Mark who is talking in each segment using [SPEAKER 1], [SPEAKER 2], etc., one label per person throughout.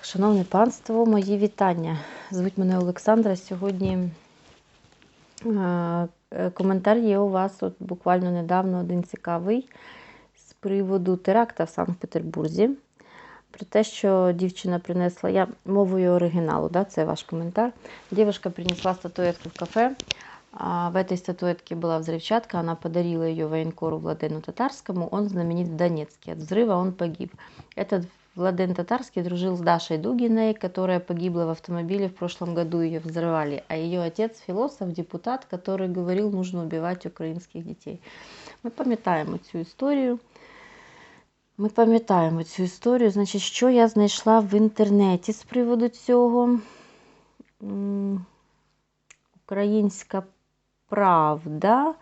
[SPEAKER 1] Так, шановне панство, мої вітання. Звуть мене Олександра. Сьогодні е, е, коментар є у вас от буквально недавно один цікавий з приводу теракта в Санкт-Петербурзі. Про те, що дівчина принесла, я мовою оригіналу, да, це ваш коментар. Девушка принесла статуэтку в кафе. А в этой статуэтке была взрывчатка, она подарила ее военкору Владену Татарскому, он знаменит в Донецке. От взрыва он погиб. Этот Владен Татарский дружил с Дашей Дугиной, которая погибла в автомобиле в прошлом году, ее взрывали. А ее отец философ, депутат, который говорил, нужно убивать українських дітей. Ми пам'ятаємо цю історію. Ми пам'ятаємо цю історію. Значить, що я знайшла в інтернеті з приводу цього? Українська правда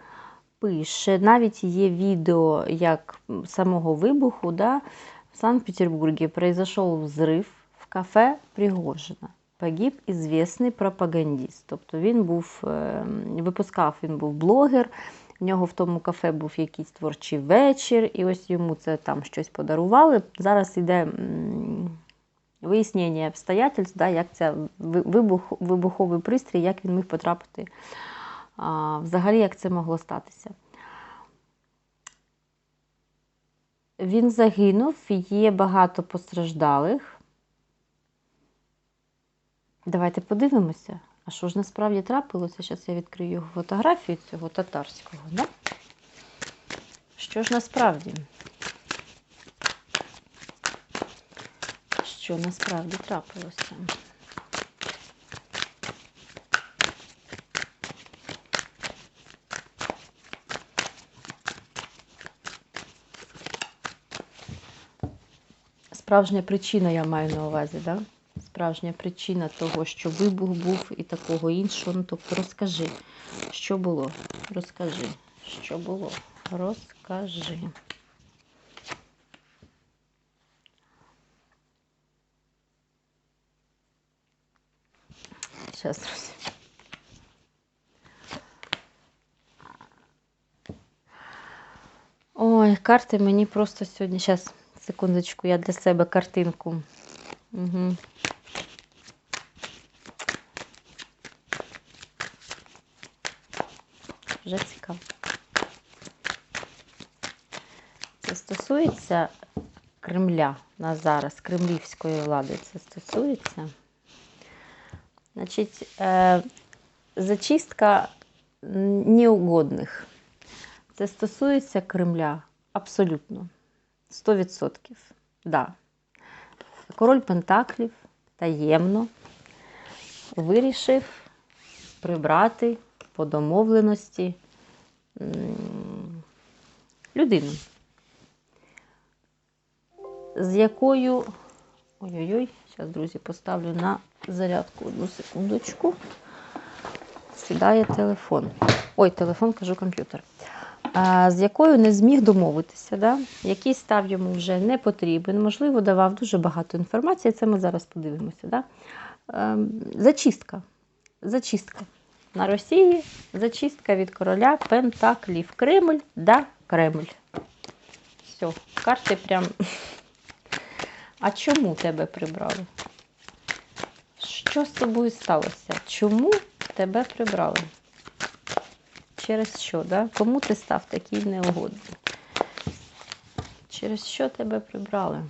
[SPEAKER 1] пише, навіть є відео як самого вибуху, да, Санкт-Петербурге произошел взрыв в кафе Пригожина. Погиб известний пропагандист. Тобто він був, е, випускав, він був блогер, в нього в тому кафе був якийсь творчий вечір, і ось йому це там щось подарували. Зараз йде вияснення обстоятельств, да, як це вибух, вибуховий пристрій, як він міг потрапити, а, взагалі, як це могло статися. Він загинув, є багато постраждалих. Давайте подивимося. А що ж насправді трапилося? Зараз я відкрию його фотографію цього татарського. Да? Що ж насправді? Що насправді трапилося? Справжня причина, я маю на увазі, да? Справжня причина того, що вибух був і такого іншого. Ну, тобто розкажи, що було? Розкажи, що було? Розкажи. Зараз, друзі. Ой, карти мені просто сьогодні. Зараз, секундочку, я для себе картинку. Угу. Вже цікаво. Це стосується Кремля на зараз, кремлівської влади. Це стосується. Значить, е, зачистка неугодних. Це стосується Кремля абсолютно. 100%. Да. Король Пентаклів таємно вирішив прибрати по домовленості людину, з якою. Ой-ой-ой, зараз, друзі, поставлю на зарядку одну секундочку. Сідає телефон. Ой, телефон, кажу комп'ютер. З якою не зміг домовитися, да? який став йому вже не потрібен, можливо, давав дуже багато інформації, це ми зараз подивимося. Да? Ем, Зачистка. Зачистка. На Росії зачистка від короля Пентаклів. Кремль да Кремль. Все, карти прям. А чому тебе прибрали? Що з тобою сталося? Чому тебе прибрали? Через що, да? Кому ти став такий неугодний? Через що тебе прибрали?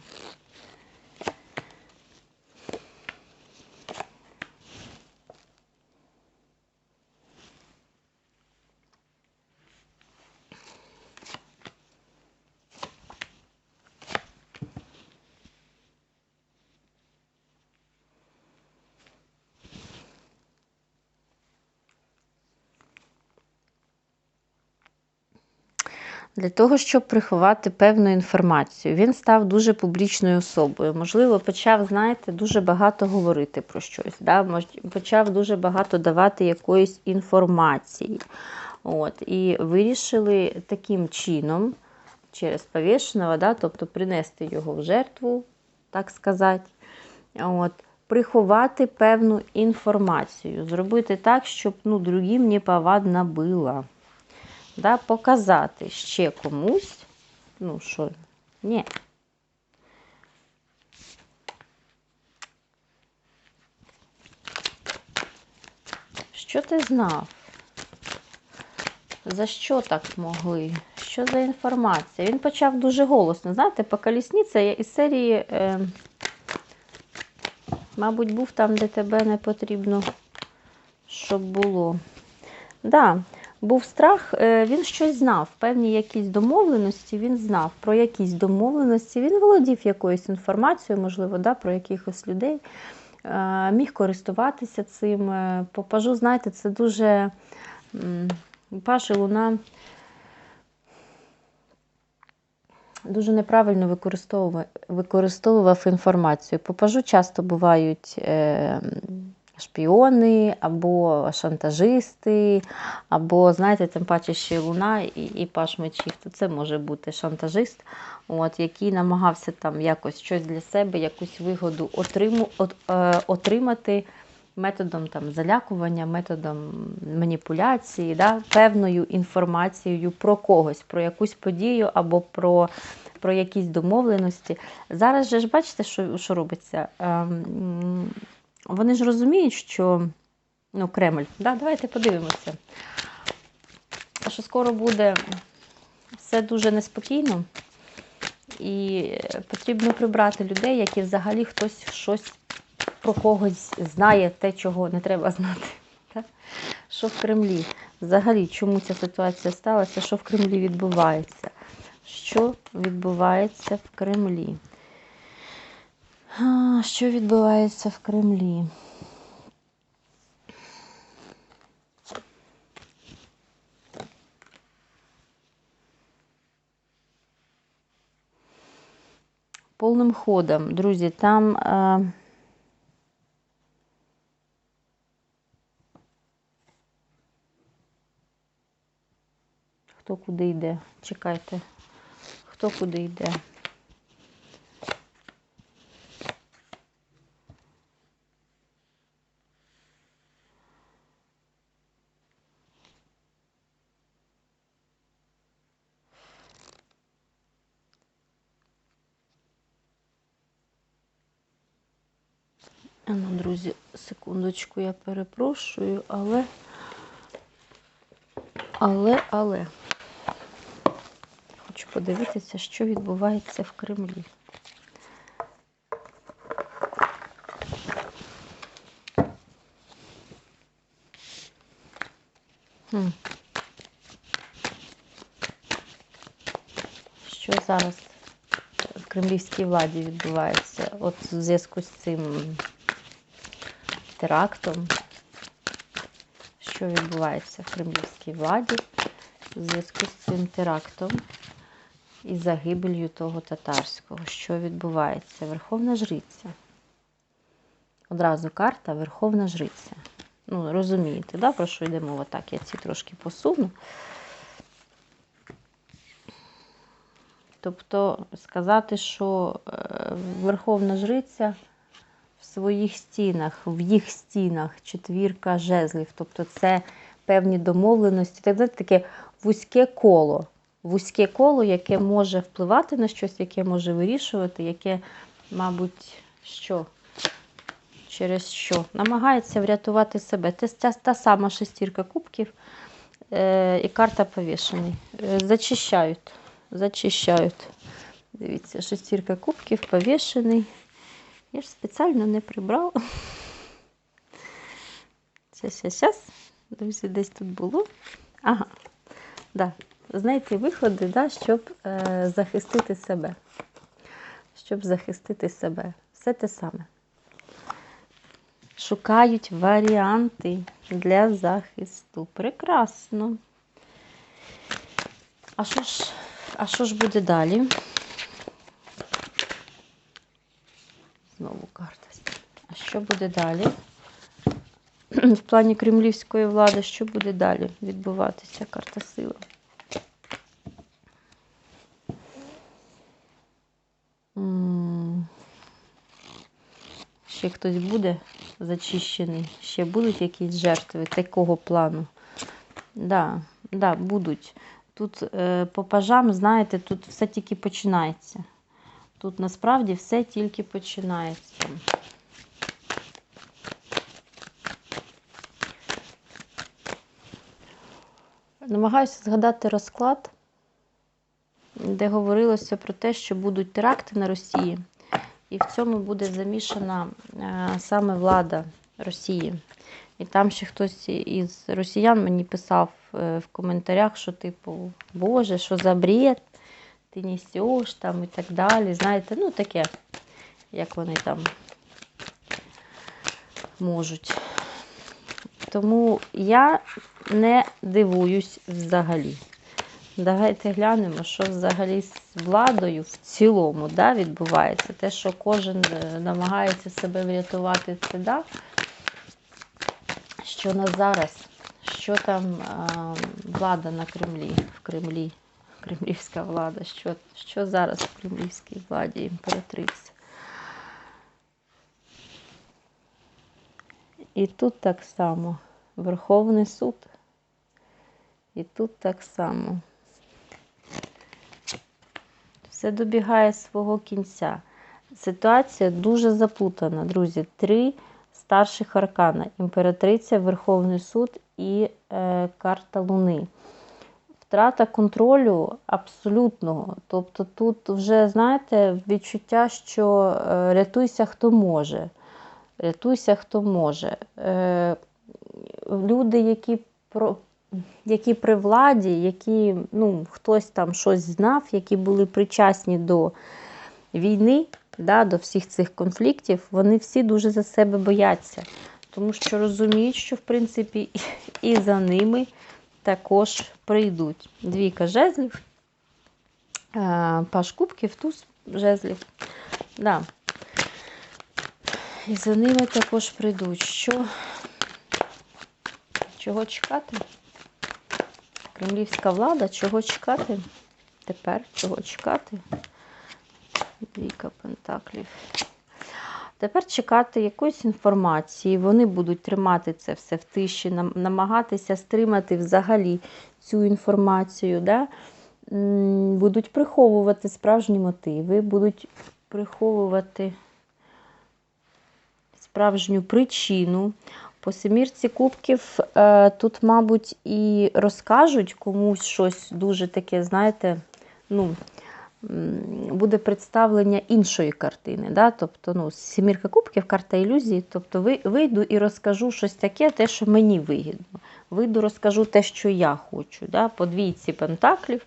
[SPEAKER 1] Для того, щоб приховати певну інформацію, він став дуже публічною особою. Можливо, почав, знаєте, дуже багато говорити про щось. Да? Почав дуже багато давати якоїсь інформації. От. І вирішили таким чином, через повішеного, да? тобто принести його в жертву, так сказати. От. Приховати певну інформацію, зробити так, щоб ну, другим не повадно було да, показати ще комусь, ну що, ні. Що ти знав? За що так могли? Що за інформація? Він почав дуже голосно, знаєте, по колісниці я із серії, е, мабуть, був там, де тебе не потрібно, щоб було. Да, був страх, е, він щось знав, певні якісь домовленості він знав. Про якісь домовленості він володів якоюсь інформацією, можливо, да, про якихось людей. Е, Міг користуватися цим. Е, По пажу, знаєте, це дуже м, Паш і Луна дуже неправильно використовував, використовував інформацію. По пажу часто бувають шпіони або шантажисти, або, знаєте, тим паче ще Луна і, і Паш мечів, то це може бути шантажист, от, який намагався там якось щось для себе, якусь вигоду отриму, от, е, отримати методом там, залякування, методом маніпуляції, да, певною інформацією про когось, про якусь подію або про про якісь домовленості. Зараз же ж бачите, що що робиться? Ем, вони ж розуміють, що ну, Кремль, да, давайте подивимося, що скоро буде все дуже неспокійно. І потрібно прибрати людей, які взагалі хтось щось про когось знає те, чого не треба знати. Так? Що в Кремлі? Взагалі, чому ця ситуація сталася? Що в Кремлі відбувається? Що відбувається в Кремлі? Що відбувається в Кремлі? Повним ходом, друзі, там. Е Хто куди йде? Чекайте, хто куди йде? Ну, друзі, секундочку, я перепрошую, але, але, але хочу подивитися, що відбувається в Кремлі. Що зараз в кремлівській владі відбувається? От в зв'язку з цим терактом, що відбувається в кремлівській владі в зв'язку з цим терактом і загибелью того татарського, що відбувається? Верховна Жриця. Одразу карта Верховна Жриця. Ну, розумієте, да, про що йде мова? Так, я ці трошки посуну. Тобто сказати, що е, Верховна Жриця своїх стінах, в їх стінах четвірка жезлів, тобто це певні домовленості, так знаєте, таке вузьке коло. Вузьке коло, яке може впливати на щось, яке може вирішувати, яке, мабуть, що? Через що? Намагається врятувати себе. Це та, та сама шестірка кубків е, і карта повішений. Е, зачищають. Зачищають. Дивіться, шестірка кубків повішений. Я ж спеціально не прибрала. Зараз, зараз, Друзі, десь тут було. Ага. Да. Знайти виходи, да, щоб е, захистити себе. Щоб захистити себе. Все те саме. Шукають варіанти для захисту. Прекрасно. А що ж, а що ж буде далі? Знову карта. А що буде далі? В плані кремлівської влади, що буде далі відбуватися? Карта сили. Ще хтось буде зачищений, ще будуть якісь жертви такого плану. Да, да, будуть. Тут е, по пажам, знаєте, тут все тільки починається. Тут насправді все тільки починається. намагаюся згадати розклад, де говорилося про те, що будуть теракти на Росії, і в цьому буде замішана е, саме влада Росії. І там ще хтось із росіян мені писав е, в коментарях, що, типу, Боже, що за бред, ти несеш там і так далі. Знаєте, ну таке, як вони там можуть. Тому я не дивуюсь взагалі. Давайте глянемо, що взагалі з владою в цілому да, відбувається. Те, що кожен е, намагається себе врятувати, це да. Що на зараз, що там а, влада на Кремлі, в Кремлі, кремлівська влада, що, що зараз в кремлівській владі імператриця. І тут так само Верховний суд. І тут так само. Все добігає свого кінця. Ситуація дуже заплутана, друзі. Три старших аркана: імператриця, Верховний суд і е, карта Луни. Втрата контролю абсолютного. Тобто тут вже, знаєте, відчуття, що е, рятуйся, хто може. Рятуйся, хто може. Е, люди, які про. Які при владі, які ну, хтось там щось знав, які були причасні до війни, да, до всіх цих конфліктів, вони всі дуже за себе бояться. Тому що розуміють, що в принципі і за ними також прийдуть. Двійка жезлів, паш кубків, туз жезлів. Да. І за ними також прийдуть. Що? Чого чекати? Кремлівська влада, чого чекати? Тепер чого чекати? Двійка пентаклів. Тепер чекати якоїсь інформації. Вони будуть тримати це все в тиші, намагатися стримати взагалі цю інформацію. Да? Будуть приховувати справжні мотиви, будуть приховувати справжню причину. По семірці кубків е, тут, мабуть, і розкажуть комусь щось дуже таке, знаєте, ну, буде представлення іншої картини. Да? Тобто, ну, Семірка кубків, карта ілюзії. Тобто вийду і розкажу щось таке, те, що мені вигідно. Вийду, розкажу те, що я хочу. Да? По двійці пентаклів.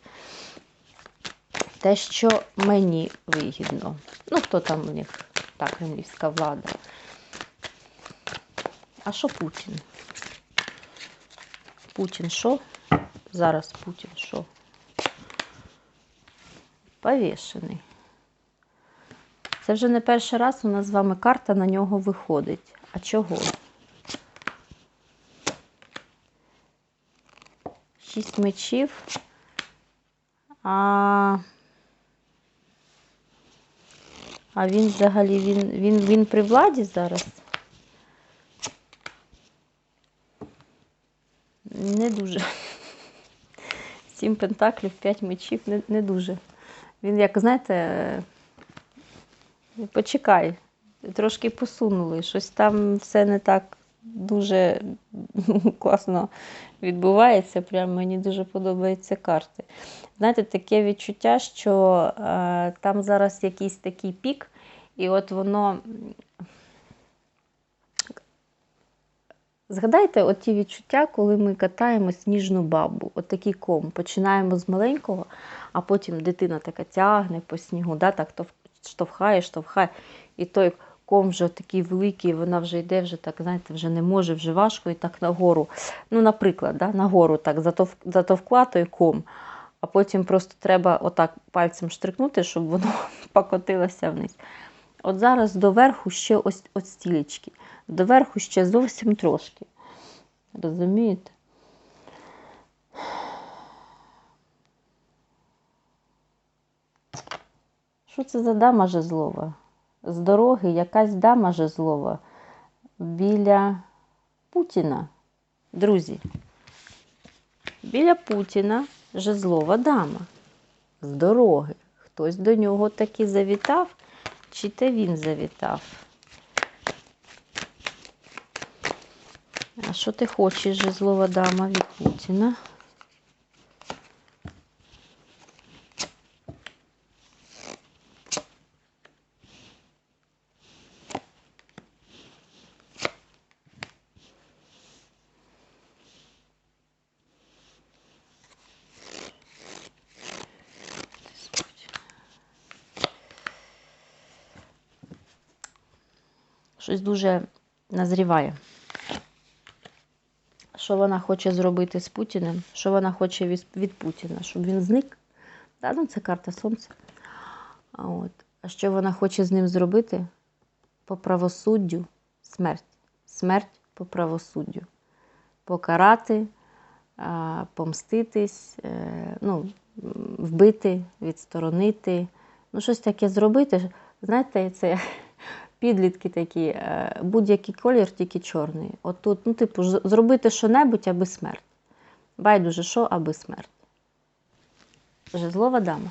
[SPEAKER 1] Те, що мені вигідно. Ну, хто там у них, та кремлівська влада. А що Путін? Путін що? Зараз Путін? Повішений. Це вже не перший раз у нас з вами карта на нього виходить. А чого? Шість мечів. А а він взагалі він, він, він при владі зараз? не дуже. Сім пентаклів, п'ять мечів, не не дуже. Він, як знаєте, почекай, трошки посунули. Щось там все не так дуже класно відбувається. Прям мені дуже подобаються карти. Знаєте, таке відчуття, що е, там зараз якийсь такий пік, і от воно Згадайте от ті відчуття, коли ми катаємо сніжну бабу, от такий ком. Починаємо з маленького, а потім дитина така тягне по снігу, да, так штовхає, штовхає. І той ком вже такий великий, вона вже йде, вже так, знаєте, вже не може, вже важко і так нагору. Ну, наприклад, да, нагору так затов, затовкла той ком, а потім просто треба отак пальцем штрикнути, щоб воно покотилося вниз. От зараз доверху ще ось ось стілечки доверху ще зовсім трошки. Розумієте? Що це за дама жезлова? З дороги якась дама жезлова біля Путіна. Друзі, біля Путіна жезлова дама. З дороги. Хтось до нього таки завітав, чи те він завітав? А що ти хочеш, жезлова дама від Путіна? Щось дуже назріває. Що вона хоче зробити з Путіним? Що вона хоче від, Путіна? Щоб він зник? Да, ну, це карта Сонця. А, от. а що вона хоче з ним зробити? По правосуддю смерть. Смерть по правосуддю. Покарати, помститись, е, ну, вбити, відсторонити. Ну, щось таке зробити. Знаєте, це підлітки такі, е, будь-який колір, тільки чорний. От тут, ну, типу, зробити що-небудь, аби смерть. Байдуже, що, аби смерть. Жезлова дама.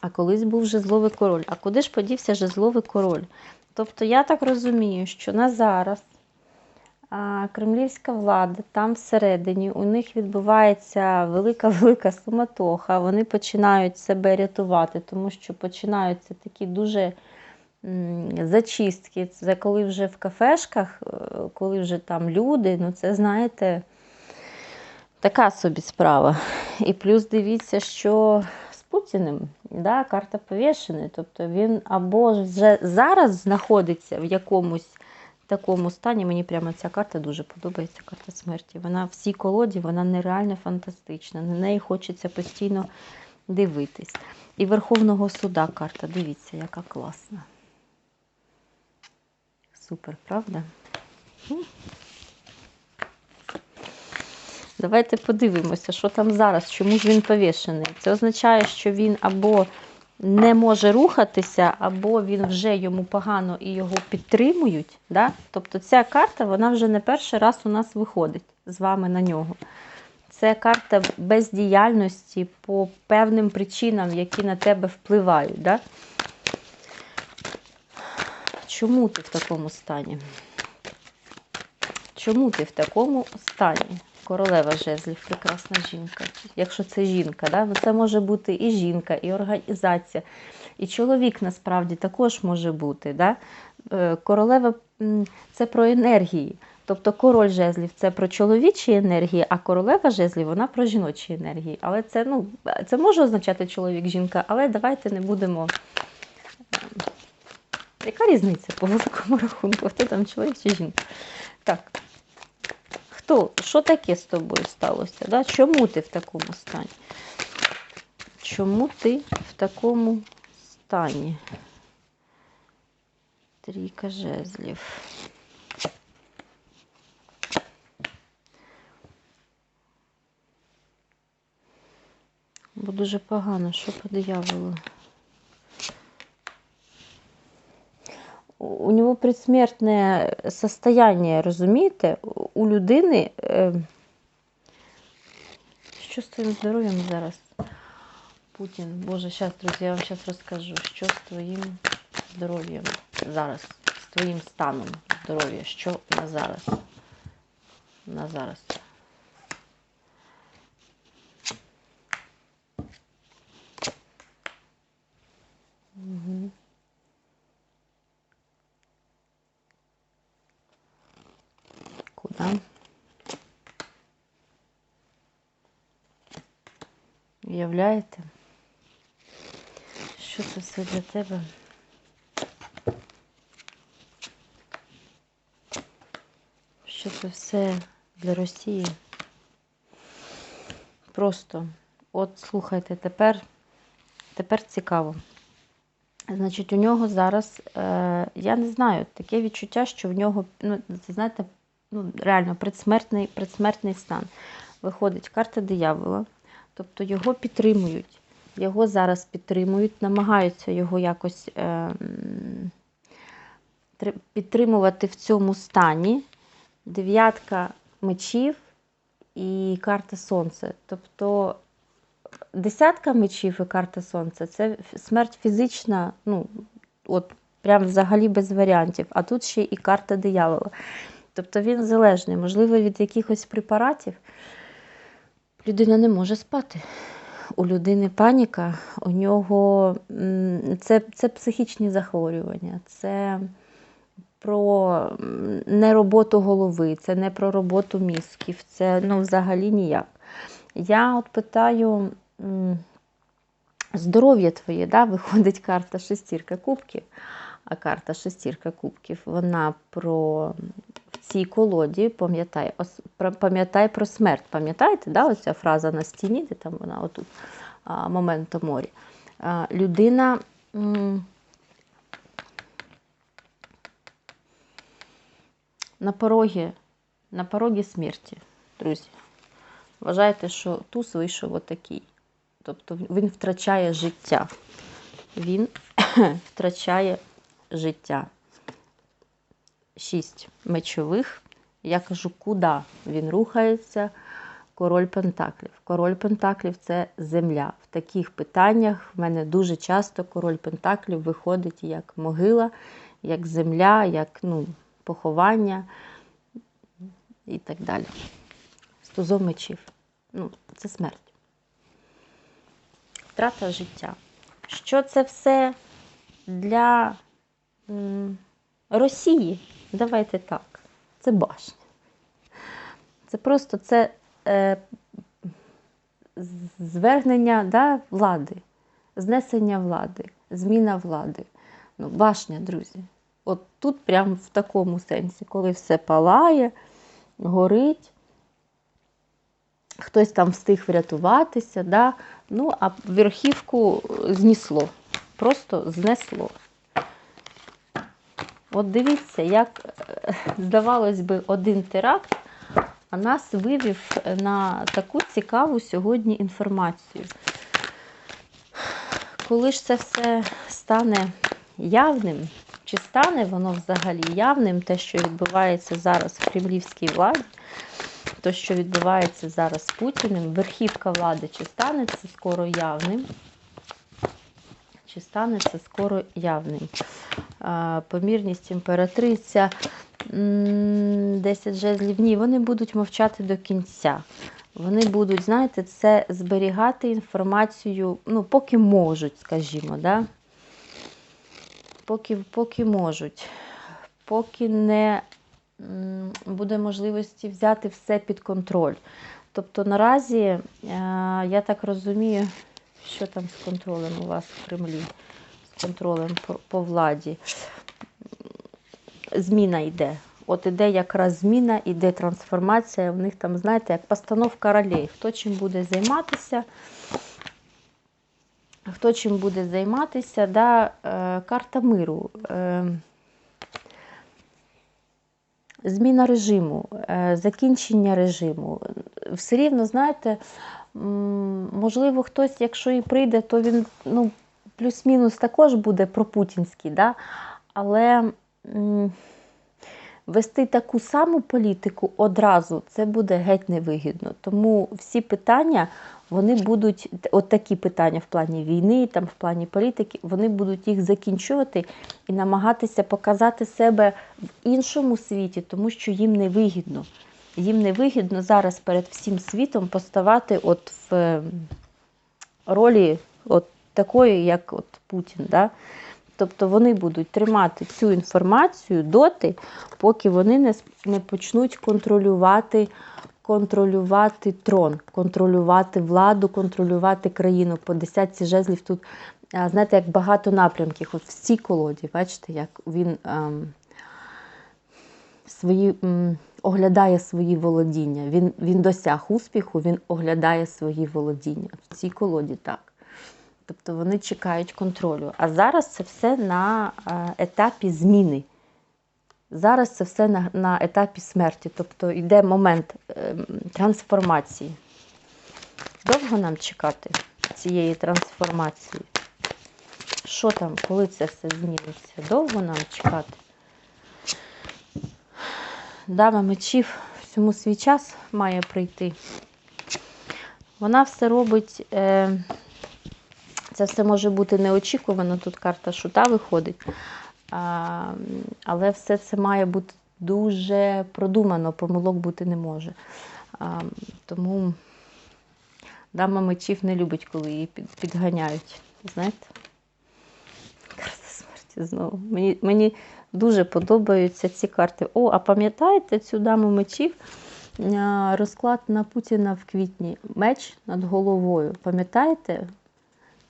[SPEAKER 1] А колись був жезловий король. А куди ж подівся жезловий король? Тобто я так розумію, що на зараз кремлівська влада там всередині, у них відбувається велика-велика суматоха. Вони починають себе рятувати, тому що починаються такі дуже зачистки. Це коли вже в кафешках, е, коли вже там люди, ну це знаєте. Така собі справа. І плюс дивіться, що з Путіним да, карта повішений. Тобто він або вже зараз знаходиться в якомусь такому стані. Мені прямо ця карта дуже подобається, карта смерті. Вона в цій колоді, вона нереально фантастична. На неї хочеться постійно дивитись. І Верховного суда карта, дивіться, яка класна. Супер, правда? Давайте подивимося, що там зараз, чому ж він повішений. Це означає, що він або не може рухатися, або він вже йому погано і його підтримують. Да? Тобто ця карта вона вже не перший раз у нас виходить з вами на нього. Це карта бездіяльності по певним причинам, які на тебе впливають. Да? Чому ти в такому стані? Чому ти в такому стані? Королева жезлів, прекрасна жінка. Якщо це жінка, да? ну це може бути і жінка, і організація, і чоловік насправді також може бути. Да? Е, Королева це про енергії. Тобто король жезлів це про чоловічі енергії, а королева жезлів вона про жіночі енергії. Але це, ну, це може означати чоловік-жінка, але давайте не будемо. ем, Яка різниця по великому рахунку? Хто там чоловік чи жінка? Так. Хто? Що таке з тобою сталося? Да? Чому ти в такому стані? Чому ти в такому стані? Трійка жезлів. Бо дуже погано, що по дияволу. У- нього предсмертне состояние, розумієте? У- У людини. Е... Що з твоїм здоров'ям зараз? Путін, Боже, зараз, друзі, я вам зараз розкажу, що з твоїм здоров'ям зараз, з твоїм станом здоров'я, що на зараз. На зараз. Куда? Уявляєте? Що це все для тебе? Що це все для Росії? Просто, от слухайте, тепер, тепер цікаво. Значить, у нього зараз, е, я не знаю, таке відчуття, що в нього, ну, це знаєте, ну, реально предсмертний, предсмертний стан. Виходить карта диявола, тобто його підтримують. Його зараз підтримують, намагаються його якось е, підтримувати в цьому стані. Дев'ятка мечів і карта сонце. Тобто десятка мечів і карта сонця це смерть фізична, ну, от прям взагалі без варіантів. А тут ще і карта диявола. Тобто він залежний, можливо, від якихось препаратів. Людина не може спати. У людини паніка, у нього це, це психічні захворювання, це про не роботу голови, це не про роботу мізків, це ну, взагалі ніяк. Я от питаю, здоров'я твоє, да, виходить карта шестірка кубків. А карта шестірка кубків, вона про цій колоді пам'ятай, пам'ятай про смерть. Пам'ятаєте, да, оця фраза на стіні, де там вона отут, а, моменто морі. Людина. на порогі, на порогі смерті, друзі. Вважайте, що туз вийшов отакий. Тобто він втрачає життя. Він втрачає життя. Шість мечових. Я кажу, куди він рухається? Король Пентаклів. Король Пентаклів це земля. В таких питаннях в мене дуже часто король Пентаклів виходить як могила, як земля, як ну, поховання і так далі. З мечів. Ну, це смерть. Втрата життя. Що це все для Росії? Давайте так. Це башня. Це просто це е, звергнення да, влади, знесення влади, зміна влади. Ну, башня, друзі. От тут прямо в такому сенсі, коли все палає, горить, хтось там встиг врятуватися, да? ну, а верхівку знесло, просто знесло. От дивіться, як, е, здавалось би, один теракт, нас вивів на таку цікаву сьогодні інформацію. Коли ж це все стане явним, чи стане воно взагалі явним, те, що відбувається зараз в кремлівській владі, те, що відбувається зараз з Путіним, верхівка влади, чи стане це скоро явним? Чи стане це скоро явним? Помірність імператриця, 10 жезлів, ні, вони будуть мовчати до кінця. Вони будуть, знаєте, це зберігати інформацію, ну, поки можуть, скажімо, да? поки, поки можуть, поки не буде можливості взяти все під контроль. Тобто наразі, е, я так розумію, що там з контролем у вас в Кремлі, контролем по, владі. Зміна йде. От іде якраз зміна, іде трансформація. В них там, знаєте, як постановка ролей. Хто чим буде займатися, хто чим буде займатися, да, е, карта миру. Е, Зміна режиму, е, закінчення режиму. Все рівно, знаєте, можливо, хтось, якщо і прийде, то він ну, плюс-мінус також буде пропутінський, да? але м, вести таку саму політику одразу це буде геть невигідно. Тому всі питання, вони будуть, от такі питання в плані війни, там, в плані політики, вони будуть їх закінчувати і намагатися показати себе в іншому світі, тому що їм не вигідно. Їм не вигідно зараз перед всім світом поставати от в е, ролі от такої, як от Путін. Да? Тобто вони будуть тримати цю інформацію доти, поки вони не, не почнуть контролювати, контролювати трон, контролювати владу, контролювати країну. По десятці жезлів тут, знаєте, як багато напрямків. От в цій колоді, бачите, як він ем, свої, м, оглядає свої володіння. Він, він досяг успіху, він оглядає свої володіння. В цій колоді так. Тобто вони чекають контролю. А зараз це все на е, етапі зміни. Зараз це все на, на етапі смерті. Тобто йде момент е, трансформації. Довго нам чекати цієї трансформації? Що там, коли це все зміниться? Довго нам чекати? Дама мечів всьому свій час має прийти. Вона все робить. Е, це все може бути неочікувано. Тут карта шута виходить. А, але все це має бути дуже продумано, помилок бути не може. А, тому дама мечів не любить, коли її під, підганяють. Знаєте? Карта смерті знову. Мені, мені дуже подобаються ці карти. О, а пам'ятаєте цю даму мечів? Розклад на Путіна в квітні. Меч над головою. Пам'ятаєте?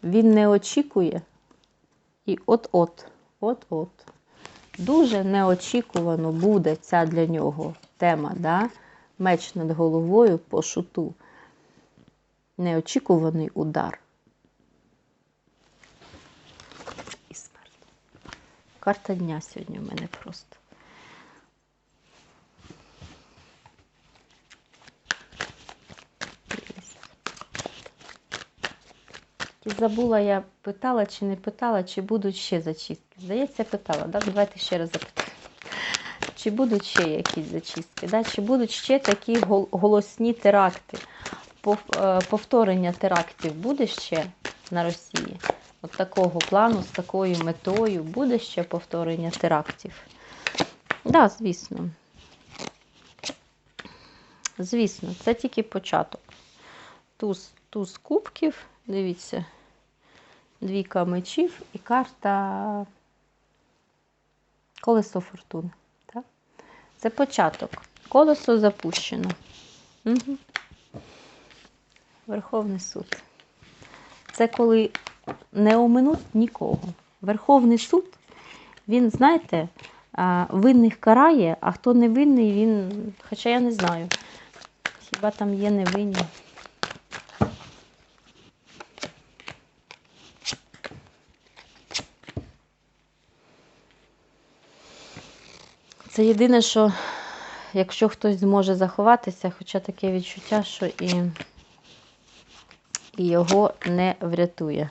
[SPEAKER 1] Він не очікує. І от-от, от-от. Дуже неочікувано буде ця для нього тема, да? меч над головою по шуту. Неочікуваний удар. І смерть. Карта дня сьогодні у мене просто. Забула, я питала чи не питала, чи будуть ще зачистки. Здається, питала. Да? Давайте ще раз запитаємо. Чи будуть ще якісь зачистки? Да? Чи будуть ще такі голосні теракти? Е, Повторення терактів буде ще на Росії? От такого плану, з такою метою буде ще повторення терактів? Так, да, звісно. Звісно, це тільки початок. Туз, туз кубків, дивіться, двійка мечів і карта колесо фортуни. Так? Це початок. Колесо запущено. Угу. Верховний суд. Це коли не оминуть нікого. Верховний суд, він, знаєте, винних карає, а хто не винний, він. Хоча я не знаю. Хіба там є невинні? Це єдине, що якщо хтось зможе заховатися, хоча таке відчуття, що і, і його не врятує.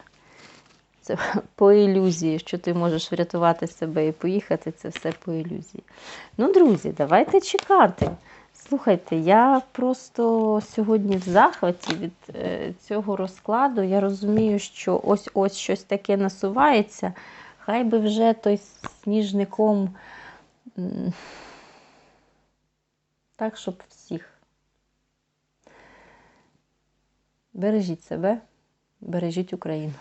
[SPEAKER 1] Це по ілюзії, що ти можеш врятувати себе і поїхати, це все по ілюзії. Ну, друзі, давайте чекати. Слухайте, я просто сьогодні в захваті від е, цього розкладу. Я розумію, що ось ось щось таке насувається. Хай би вже той сніжником. Так, щоб всіх. Бережіть себе, бережіть Україну.